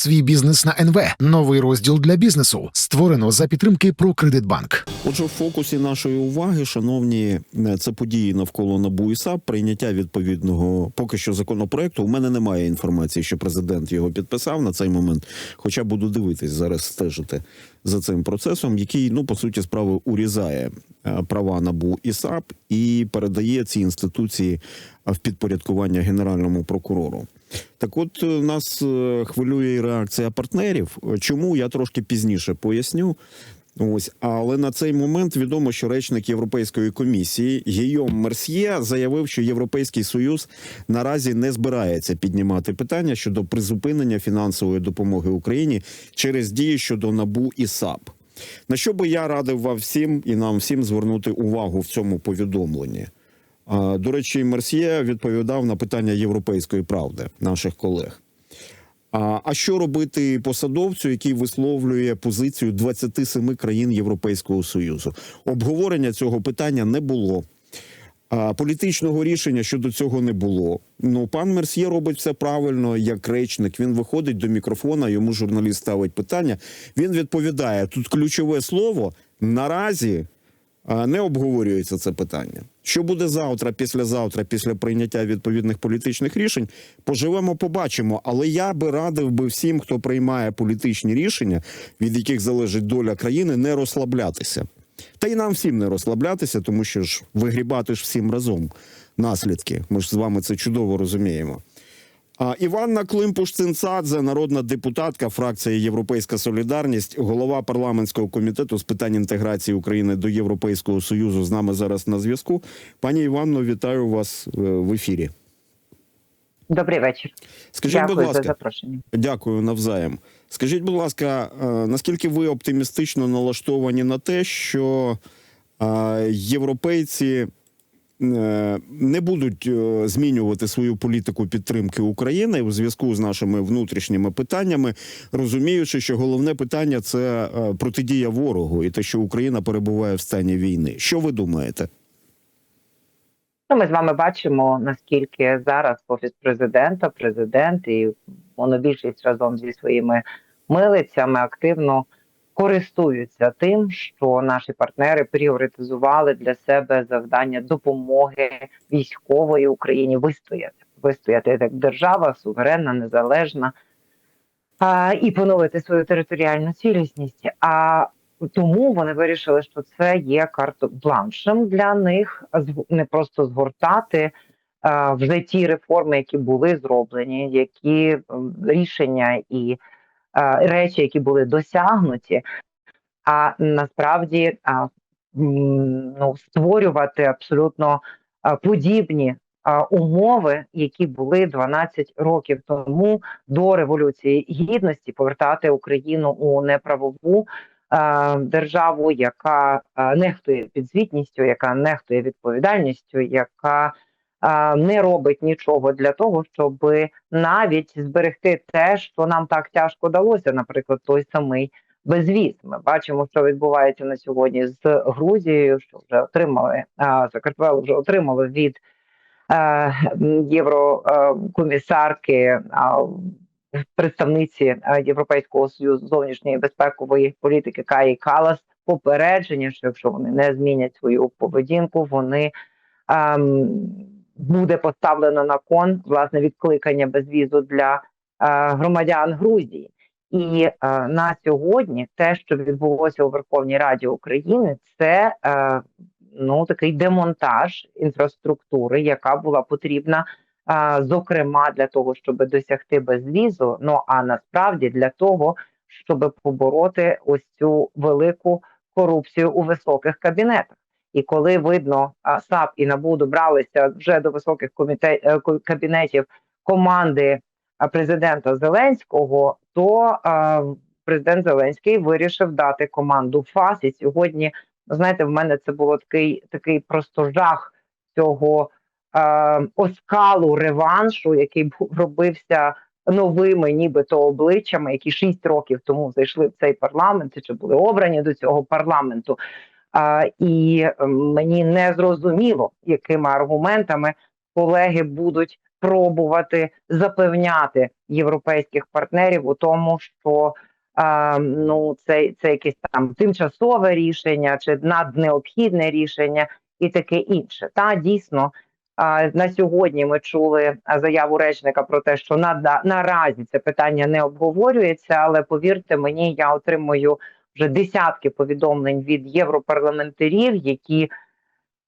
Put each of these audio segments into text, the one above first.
свій бізнес на НВ. Новий розділ для бізнесу створено за підтримки «Прокредитбанк». Отже, в фокусі нашої уваги, шановні, е, це події навколо НАБУ і САП, прийняття відповідного поки що законопроекту. У мене немає інформації, що президент його підписав на цей момент. Хоча буду дивитись зараз, стежити за цим процесом, який ну по суті справи урізає е, права НАБУ і САП і передає ці інституції в підпорядкування генеральному прокурору. Так, от е, нас е, хвилює і реакція партнерів. Чому я трошки пізніше поясню. Ось, але на цей момент відомо, що речник Європейської комісії Гійом Мерсьє заявив, що Європейський союз наразі не збирається піднімати питання щодо призупинення фінансової допомоги Україні через дії щодо набу і САП. На що би я радив вам всім і нам всім звернути увагу в цьому повідомленні? До речі, Мерсьє відповідав на питання європейської правди наших колег. А що робити посадовцю, який висловлює позицію 27 країн Європейського союзу? Обговорення цього питання не було. Політичного рішення щодо цього не було. Ну, пан Мерсьє робить все правильно, як речник. Він виходить до мікрофона, йому журналіст ставить питання. Він відповідає: тут ключове слово наразі не обговорюється це питання. Що буде завтра, післязавтра, після прийняття відповідних політичних рішень, поживемо, побачимо. Але я би радив би всім, хто приймає політичні рішення, від яких залежить доля країни, не розслаблятися. Та й нам всім не розслаблятися, тому що ж вигрібати ж всім разом наслідки. Ми ж з вами це чудово розуміємо. Іванна Климпуш-Цинцадзе, народна депутатка фракції Європейська Солідарність, голова парламентського комітету з питань інтеграції України до Європейського Союзу, з нами зараз на зв'язку. Пані Іванно, вітаю вас е, в ефірі. Добрий вечір. Скажіть, Дякую будь за ласка, запрошення. дякую навзаєм. Скажіть, будь ласка, е, наскільки ви оптимістично налаштовані на те, що е, європейці не будуть е, змінювати свою політику підтримки України у зв'язку з нашими внутрішніми питаннями, розуміючи, що головне питання це е, протидія ворогу і те, що Україна перебуває в стані війни. Що ви думаєте? Ну, ми з вами бачимо, наскільки зараз офіс президента, президент і монобільшість разом зі своїми милицями активно користуються тим, що наші партнери пріоритизували для себе завдання допомоги військової Україні вистояти, вистояти як держава, суверенна, незалежна а, і поновити свою територіальну цілісність. А тому вони вирішили, що це є карт-бланшем для них не просто згортати вже ті реформи, які були зроблені, які рішення і речі, які були досягнуті, а насправді ну, створювати абсолютно подібні умови, які були 12 років тому до революції гідності, повертати Україну у неправову е, державу, яка е, нехтує підзвітністю, яка нехтує відповідальністю, яка е, не робить нічого для того, щоб навіть зберегти те, що нам так тяжко далося, наприклад, той самий безвіз. Ми бачимо, що відбувається на сьогодні з Грузією, що вже отримали а, вже отримали від е, єврокомісарки представниці е, Європейського союзу зовнішньої безпекової політики Каї Калас попередження, що якщо вони не змінять свою поведінку, вони ем, буде поставлено на кон власне відкликання безвізу для е, громадян Грузії. І е, на сьогодні те, що відбулося у Верховній Раді України, це е, ну такий демонтаж інфраструктури, яка була потрібна зокрема для того, щоб досягти безвізу. Ну а насправді для того, щоб побороти ось цю велику корупцію у високих кабінетах. І коли видно, САП і НАБУ добралися вже до високих комітет, е, кабінетів команди президента Зеленського, то президент Зеленський вирішив дати команду ФАС. І сьогодні, знаєте, в мене це було такий такий просто жах цього е, оскалу реваншу, який робився новими, нібито обличчями, які шість років тому зайшли в цей парламент, чи були обрані до цього парламенту. А, і е, мені не зрозуміло, якими аргументами колеги будуть спробувати запевняти європейських партнерів у тому, що е, ну це, це якесь там тимчасове рішення чи наднеобхідне рішення, і таке інше. Та дійсно. А, На сьогодні ми чули заяву речника про те, що на, наразі це питання не обговорюється, але повірте мені, я отримую вже десятки повідомлень від європарламентарів, які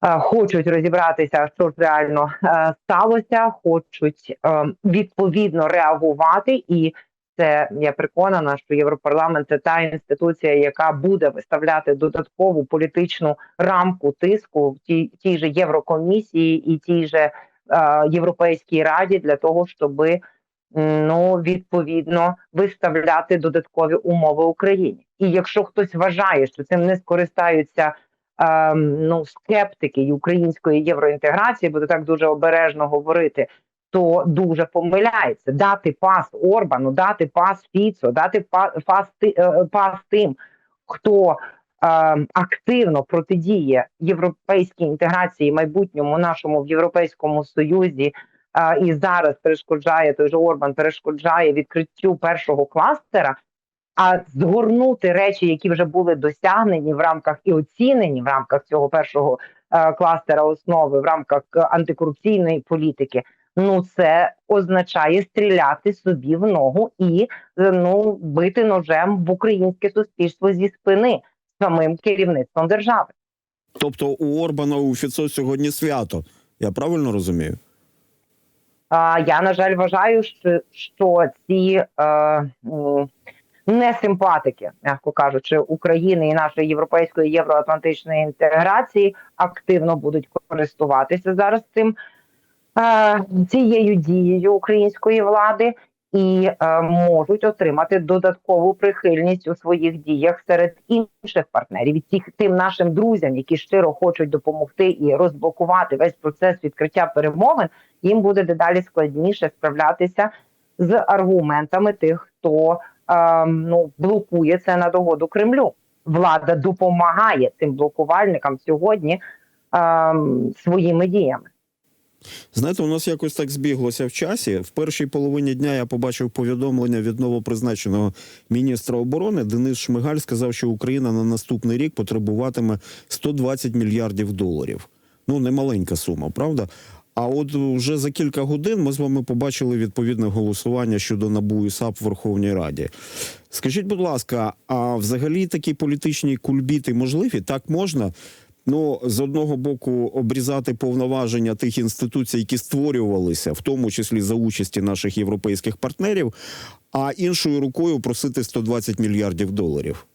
е, хочуть розібратися, що ж реально е, сталося, хочуть е, відповідно реагувати. І це я переконана, що європарламент це та інституція, яка буде виставляти додаткову політичну рамку тиску в тій, тій же Єврокомісії і тій же Європейській раді для того, щоби ну відповідно виставляти додаткові умови Україні. І якщо хтось вважає, що цим не скористаються е, ну скептики української євроінтеграції, буду так дуже обережно говорити. То дуже помиляється дати пас Орбану, дати пас Фіцо, дати па- пас, е, пас тим, хто е, активно протидіє європейській інтеграції, майбутньому нашому в Європейському Союзі, а, і зараз перешкоджає той же Орбан, перешкоджає відкриттю першого кластера. А згорнути речі, які вже були досягнені в рамках і оцінені в рамках цього першого е, кластера основи, в рамках антикорупційної політики. Ну це означає стріляти собі в ногу і е, ну бити ножем в українське суспільство зі спини самим керівництвом держави. Тобто у Орбана у Фіцо сьогодні свято. Я правильно розумію? Я на жаль вважаю, що, що ці е, несимпатики, м'яко кажучи, України і нашої європейської євроатлантичної інтеграції активно будуть користуватися зараз цим е, цією дією української влади. І е, можуть отримати додаткову прихильність у своїх діях серед інших партнерів, і тих тим нашим друзям, які щиро хочуть допомогти і розблокувати весь процес відкриття перемовин, їм буде дедалі складніше справлятися з аргументами тих, хто е, ну блокує це на догоду Кремлю. Влада допомагає цим блокувальникам сьогодні е, своїми діями. Знаєте, у нас якось так збіглося в часі. В першій половині дня я побачив повідомлення від новопризначеного міністра оборони. Денис Шмигаль сказав, що Україна на наступний рік потребуватиме 120 мільярдів доларів. Ну, немаленька сума, правда? А от вже за кілька годин ми з вами побачили відповідне голосування щодо НАБУ і САП в Верховній Раді. Скажіть, будь ласка, а взагалі такі політичні кульбіти можливі? Так можна? Ну, з одного боку, обрізати повноваження тих інституцій, які створювалися, в тому числі за участі наших європейських партнерів, а іншою рукою просити 120 мільярдів доларів.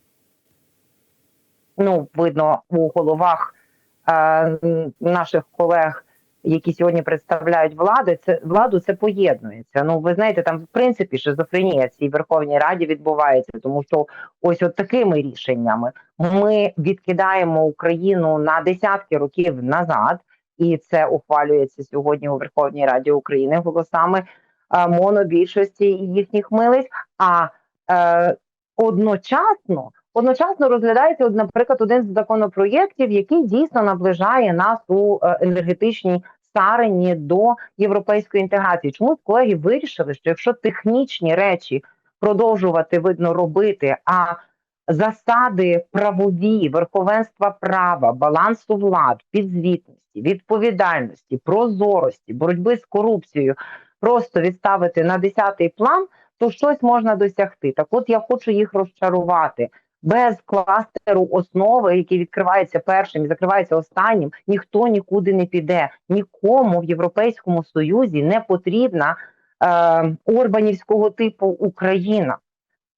ну видно у головах е, наших колег, які сьогодні представляють влади, це владу це поєднується. Ну ви знаєте, там в принципі шизофренія в цій Верховній Раді відбувається, тому що ось от такими рішеннями ми відкидаємо Україну на десятки років назад, і це ухвалюється сьогодні у Верховній Раді України голосами е, монобільшості і їхніх милиць. А е, одночасно одночасно розглядається, от, наприклад, один з законопроєктів, який дійсно наближає нас у е, енергетичній старенні до європейської інтеграції. Чомусь колеги вирішили, що якщо технічні речі продовжувати видно робити, а засади правові, верховенства права, балансу влад, підзвітності, відповідальності, прозорості, боротьби з корупцією просто відставити на десятий план, то щось можна досягти. Так, от я хочу їх розчарувати. Без кластеру основи, який відкривається першим і закривається останнім, ніхто нікуди не піде. Нікому в Європейському Союзі не потрібна е, Орбанівського типу Україна.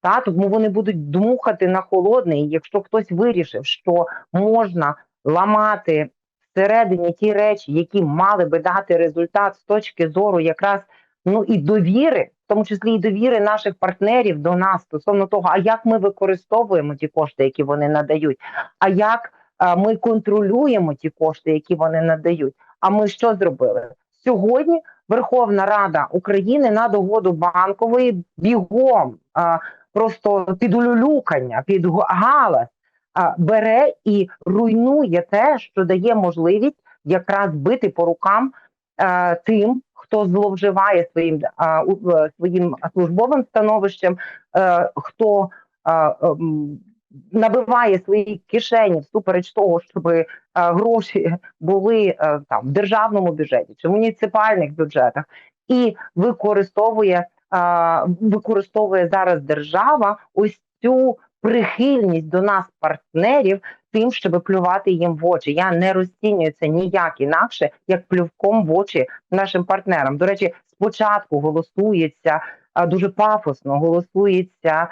Та тому вони будуть дмухати на холодне. І якщо хтось вирішив, що можна ламати всередині ті речі, які мали би дати результат з точки зору якраз ну і довіри, тому числі і довіри наших партнерів до нас стосовно того, а як ми використовуємо ті кошти, які вони надають, а як а, ми контролюємо ті кошти, які вони надають. А ми що зробили сьогодні? Верховна Рада України на догоду банкової бігом а, просто під улюлюкання, під галас бере і руйнує те, що дає можливість якраз бити по рукам тим, хто зловживає своїм у- своїм службовим становищем, е, хто ем, набиває свої кишені всупереч того, щоб гроші були е, там в державному бюджеті чи в муніципальних бюджетах, і використовує використовує зараз держава ось цю прихильність до нас, партнерів, тим, щоб плювати їм в очі. Я не розцінюю це ніяк інакше, як плювком в очі нашим партнерам. До речі, спочатку голосується дуже пафосно, голосується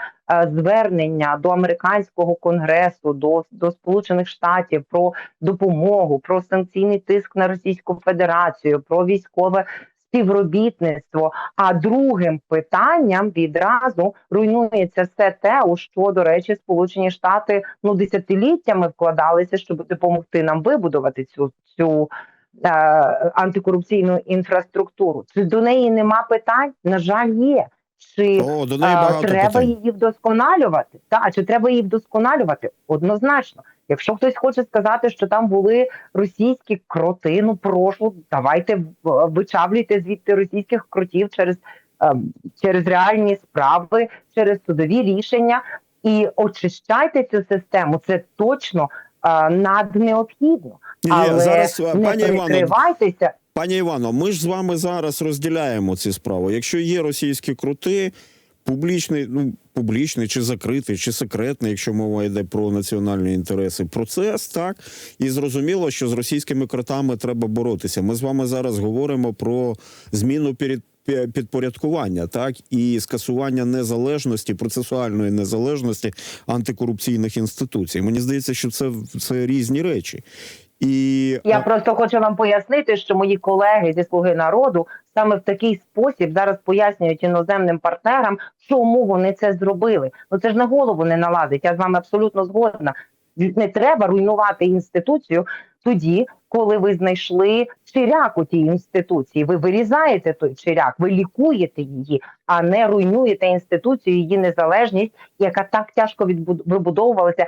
звернення до американського конгресу, до, до Сполучених Штатів про допомогу, про санкційний тиск на Російську Федерацію, про військове співробітництво. А другим питанням відразу руйнується все те, у що, до речі, Сполучені Штати ну десятиліттями вкладалися, щоб допомогти нам вибудувати цю цю е, антикорупційну інфраструктуру. До неї нема питань? На жаль, є. Чи О, до неї а, багато треба питань. її вдосконалювати? Так, чи треба її вдосконалювати? Однозначно. Якщо хтось хоче сказати, що там були російські кроти, ну прошу, давайте вичавлюйте звідти російських кротів через, ем, через реальні справи, через судові рішення і очищайте цю систему. Це точно е, наднеобхідно. Ні, Але зараз, е, не пані перекривайтеся. Пані Івано, ми ж з вами зараз розділяємо ці справи. Якщо є російські крути, публічний, ну публічний чи закритий, чи секретний, якщо мова йде про національні інтереси, процес так і зрозуміло, що з російськими кротами треба боротися. Ми з вами зараз говоримо про зміну перед підпорядкування, так і скасування незалежності, процесуальної незалежності антикорупційних інституцій. Мені здається, що це, це різні речі. І Я просто хочу вам пояснити, що мої колеги зі слуги народу саме в такий спосіб зараз пояснюють іноземним партнерам, чому вони це зробили. Ну це ж на голову не налазить. Я з вами абсолютно згодна. Не треба руйнувати інституцію тоді, коли ви знайшли чиряк у тій інституції. Ви вирізаєте той чиряк, ви лікуєте її, а не руйнуєте інституцію, її незалежність, яка так тяжко вибудовувалася,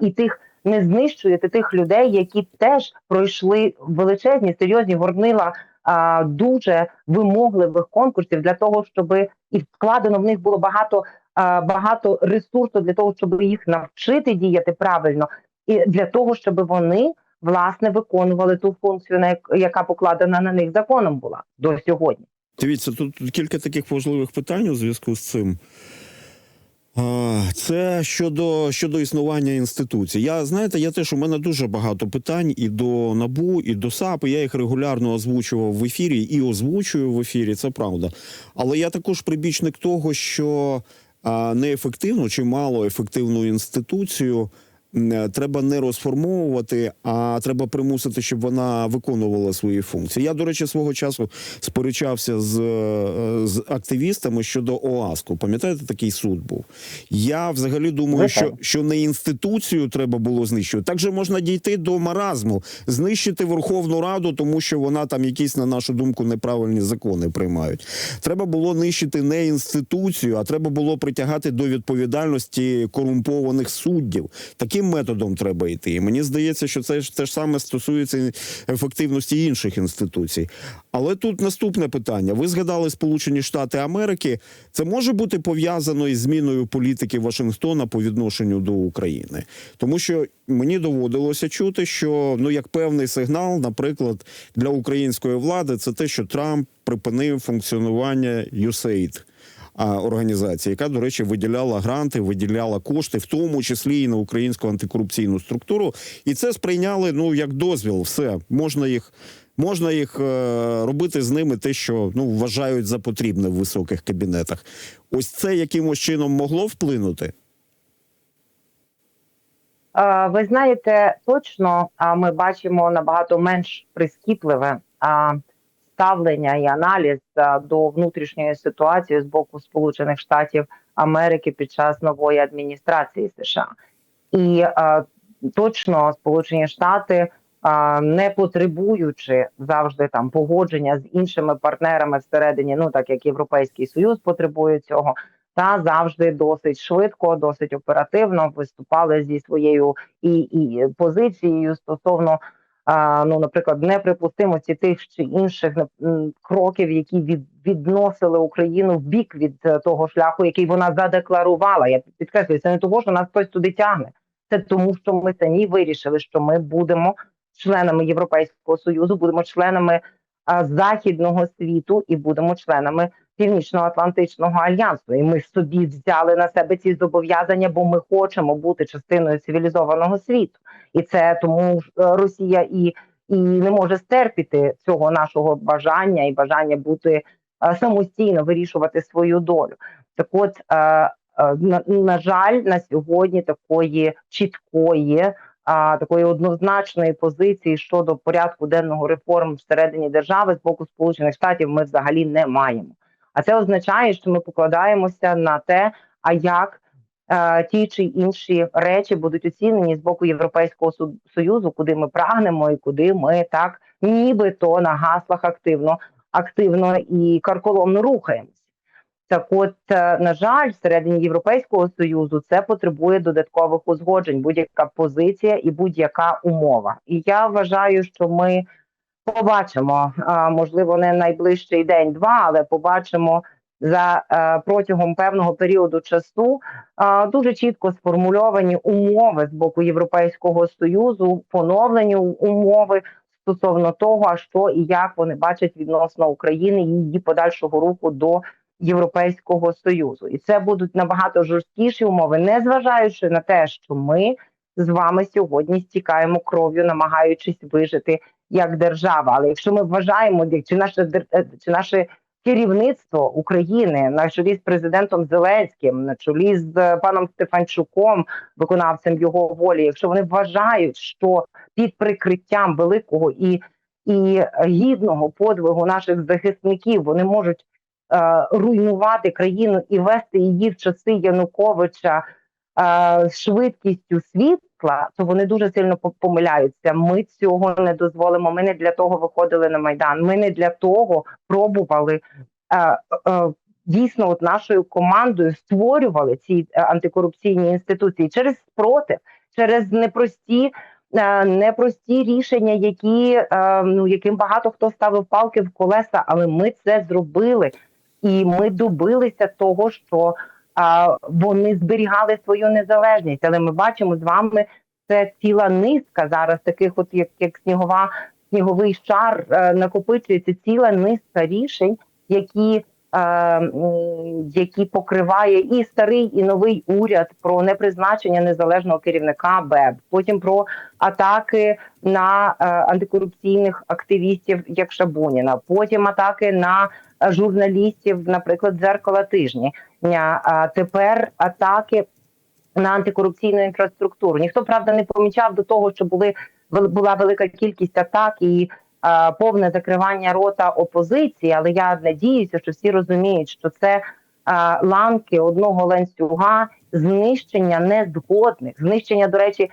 і тих не знищуєте тих людей, які теж пройшли величезні серйозні горнила а, дуже вимогливих конкурсів для того, щоб і вкладено в них було багато, а, багато ресурсу для того, щоб їх навчити діяти правильно, і для того, щоб вони власне виконували ту функцію, яка покладена на них законом була до сьогодні. Дивіться, тут кілька таких важливих питань у зв'язку з цим. Це щодо щодо існування інституції. Я знаєте, я теж у мене дуже багато питань і до набу, і до САП. Я їх регулярно озвучував в ефірі і озвучую в ефірі. Це правда. Але я також прибічник того, що неефективну чи мало ефективну інституцію треба не розформовувати, а треба примусити, щоб вона виконувала свої функції. Я, до речі, свого часу сперечався з, е, з активістами щодо ОАСКу. Пам'ятаєте, такий суд був? Я взагалі думаю, що, що не інституцію треба було знищувати. Так же можна дійти до маразму, знищити Верховну Раду, тому що вона там якісь, на нашу думку, неправильні закони приймають. Треба було нищити не інституцію, а треба було притягати до відповідальності корумпованих суддів. Таким методом треба йти. І мені здається, що це ж те ж саме стосується ефективності інших інституцій. Але тут наступне питання: ви згадали Сполучені Штати Америки. Це може бути пов'язано із зміною політики Вашингтона по відношенню до України, тому що мені доводилося чути, що ну як певний сигнал, наприклад, для української влади, це те, що Трамп припинив функціонування USAID а, організації, яка, до речі, виділяла гранти, виділяла кошти, в тому числі і на українську антикорупційну структуру. І це сприйняли ну як дозвіл. Все можна їх. Можна їх е, робити з ними те, що ну вважають за потрібне в високих кабінетах. Ось це якимось чином могло вплинути. Ви знаєте, точно ми бачимо набагато менш прискіпливе ставлення і аналіз до внутрішньої ситуації з боку Сполучених Штатів Америки під час нової адміністрації США. І а, точно Сполучені Штати, не потребуючи завжди там погодження з іншими партнерами всередині, ну так як Європейський Союз потребує цього, та завжди досить швидко, досить оперативно виступали зі своєю і, і позицією стосовно ну, наприклад, неприпустимості тих чи інших кроків, які від, відносили Україну в бік від е, того шляху, який вона задекларувала. Я підкреслюю, це не того, що нас хтось туди тягне. Це тому, що ми самі вирішили, що ми будемо членами Європейського союзу, будемо членами західного світу і будемо членами Північно-Атлантичного альянсу. І ми собі взяли на себе ці зобов'язання, бо ми хочемо бути частиною цивілізованого світу. І це тому е, Росія і, і не може стерпіти цього нашого бажання і бажання бути е, самостійно вирішувати свою долю. Так, от е, на, на жаль, на сьогодні такої чіткої. Такої однозначної позиції щодо порядку денного реформ всередині держави з боку Сполучених Штатів ми взагалі не маємо. А це означає, що ми покладаємося на те, а як е, ті чи інші речі будуть оцінені з боку Європейського союзу, куди ми прагнемо і куди ми так нібито на гаслах активно, активно і карколомно рухаємось. Так, от, е, на жаль, всередині Європейського союзу це потребує додаткових узгоджень, будь-яка позиція і будь-яка умова. І я вважаю, що ми побачимо, можливо, не найближчий день-два, але побачимо за е, протягом певного періоду часу. Дуже чітко сформульовані умови з боку Європейського союзу, поновлені умови стосовно того, а що і як вони бачать відносно України і її подальшого руху до Європейського союзу, і це будуть набагато жорсткіші умови, не зважаючи на те, що ми з вами сьогодні стікаємо кров'ю, намагаючись вижити як держава. Але якщо ми вважаємо, чи наше е, чи наше керівництво України на чолі з президентом Зеленським, на чолі з е, паном Стефанчуком, виконавцем його волі, якщо вони вважають, що під прикриттям великого і, і гідного подвигу наших захисників вони можуть е, руйнувати країну і вести її в часи Януковича швидкістю світла, то вони дуже сильно по- помиляються. Ми цього не дозволимо. Ми не для того виходили на майдан. Ми не для того пробували. Е, е, Дійсно, от нашою командою створювали ці е, антикорупційні інституції через спротив, через непрості, е, непрості рішення, які е, ну яким багато хто ставив палки в колеса, але ми це зробили, і ми добилися того, що вони зберігали свою незалежність. Але ми бачимо з вами це ціла низка зараз, таких, от як, як снігова сніговий шар, е, накопичується ціла низка рішень, які. е, Які покриває і старий, і новий уряд про непризначення незалежного керівника БЕБ, потім про атаки на е, антикорупційних активістів, як Шабуніна, потім атаки на журналістів, наприклад, дзеркала тижні. А тепер атаки на антикорупційну інфраструктуру. Ніхто правда не помічав до того, що були була велика кількість атак і а, повне закривання рота опозиції. Але я надіюся, що всі розуміють, що це а, ланки одного ланцюга знищення незгодних, знищення, до речі,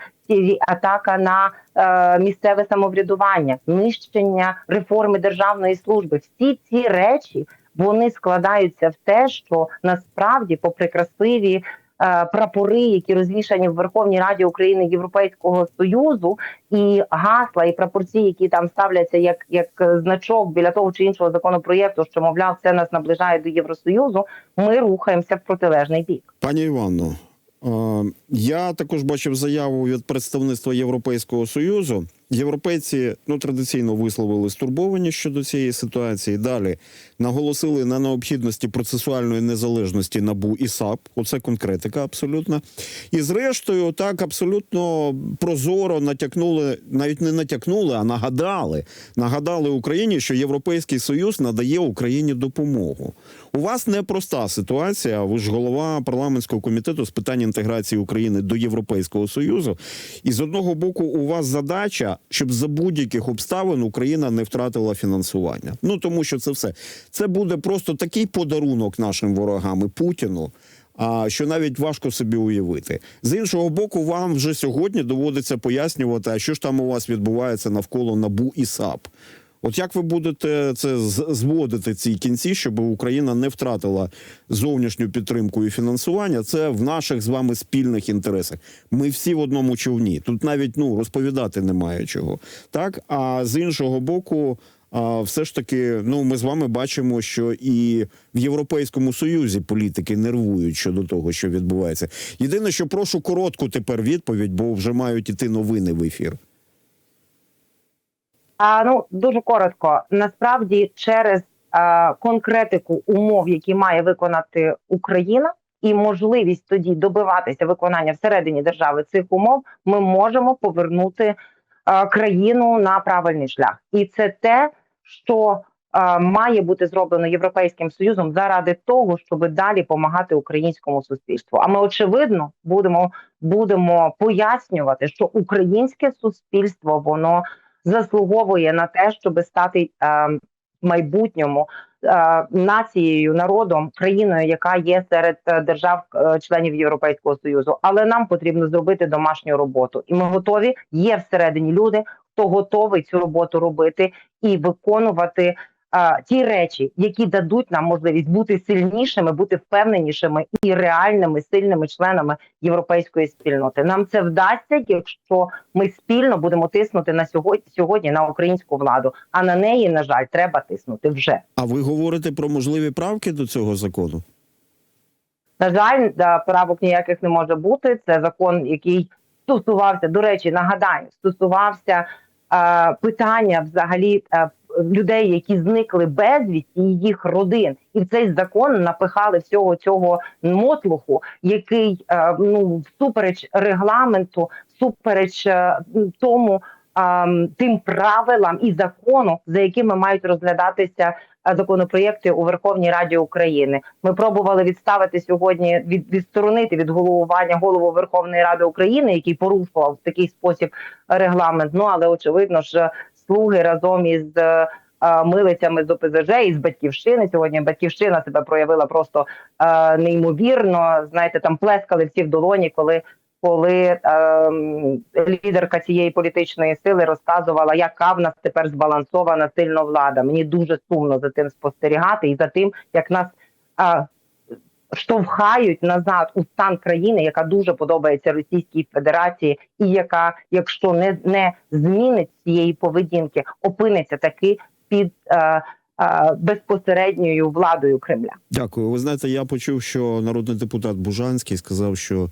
атака на е, місцеве самоврядування, знищення реформи державної служби. Всі ці речі вони складаються в те, що насправді, попри красиві е, прапори, які розвішані в Верховній Раді України Європейського Союзу, і гасла, і прапорці, які там ставляться як, як значок біля того чи іншого законопроєкту, що мовляв, це нас наближає до Євросоюзу. Ми рухаємося в протилежний бік. Пані Іванно, е, я також бачив заяву від представництва Європейського союзу. Європейці ну традиційно висловили стурбованість щодо цієї ситуації. Далі наголосили на необхідності процесуальної незалежності набу і САП. Оце конкретика абсолютно. І зрештою, так абсолютно прозоро натякнули, навіть не натякнули, а нагадали. Нагадали Україні, що Європейський Союз надає Україні допомогу. У вас непроста ситуація. Ви ж голова парламентського комітету з питань інтеграції України до Європейського Союзу. І з одного боку, у вас задача, щоб за будь-яких обставин Україна не втратила фінансування. Ну тому що це все це буде просто такий подарунок нашим ворогам і Путіну. А що навіть важко собі уявити з іншого боку, вам вже сьогодні доводиться пояснювати, а що ж там у вас відбувається навколо набу і САП. От як ви будете це зводити ці кінці, щоб Україна не втратила зовнішню підтримку і фінансування? Це в наших з вами спільних інтересах. Ми всі в одному човні. Тут навіть ну розповідати немає чого. Так а з іншого боку. А все ж таки, ну ми з вами бачимо, що і в Європейському Союзі політики нервують щодо того, що відбувається. Єдине, що прошу коротку тепер відповідь, бо вже мають іти новини в ефір. А ну дуже коротко. Насправді, через а, конкретику умов, які має виконати Україна, і можливість тоді добиватися виконання всередині держави цих умов, ми можемо повернути а, країну на правильний шлях, і це те, що а, має бути зроблено європейським союзом заради того, щоб далі допомагати українському суспільству. А ми очевидно будемо, будемо пояснювати, що українське суспільство воно заслуговує на те, щоб стати е, в майбутньому е, нацією, народом, країною, яка є серед е, держав-членів Європейського союзу. Але нам потрібно зробити домашню роботу, і ми готові. Є всередині люди, хто готовий цю роботу робити і виконувати. Ті речі, які дадуть нам можливість бути сильнішими, бути впевненішими і реальними сильними членами європейської спільноти. Нам це вдасться, якщо ми спільно будемо тиснути на сьогодні сьогодні на українську владу. А на неї, на жаль, треба тиснути вже. А ви говорите про можливі правки до цього закону? На жаль, правок ніяких не може бути. Це закон, який стосувався, до речі, нагадаю, стосувався питання взагалі е, людей, які зникли безвісті, і їх родин, і в цей закон напихали всього цього мотлуху, який е, ну всупереч регламенту, всупереч е, тому. Тим правилам і закону, за якими мають розглядатися е, законопроєкти у Верховній Раді України. Ми пробували відставити сьогодні від відсторонити від головування голову Верховної Ради України, який порушував в такий спосіб регламент. Ну але очевидно ж слуги разом із е, е, милицями з ОПЗЖ і з батьківщини. Сьогодні батьківщина себе проявила просто е, неймовірно. Знаєте, там плескали всі в долоні, коли. Коли ем, лідерка цієї політичної сили розказувала, яка в нас тепер збалансована сильно влада. Мені дуже сумно за тим спостерігати і за тим, як нас а, штовхають назад у стан країни, яка дуже подобається Російській Федерації, і яка, якщо не, не змінить цієї поведінки, опиниться таки під е, е, безпосередньою владою Кремля. Дякую. Ви знаєте, я почув, що народний депутат Бужанський сказав, що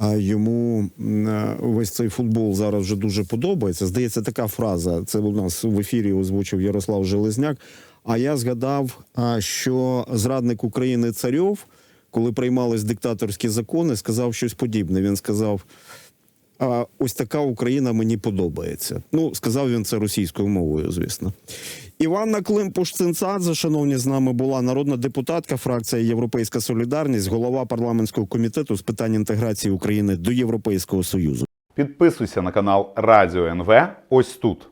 йому е, весь цей футбол зараз вже дуже подобається. Здається, така фраза. Це у нас в ефірі озвучив Ярослав Железняк. А я згадав, що зрадник України Царьов, коли приймались диктаторські закони, сказав щось подібне. Він сказав. А ось така Україна мені подобається. Ну, сказав він це російською мовою, звісно. Іванна Климпуш-Цинцадзе, шановні, з нами була народна депутатка, фракція Європейська Солідарність, голова парламентського комітету з питань інтеграції України до Європейського Союзу. Підписуйся на канал Радіо НВ ось тут.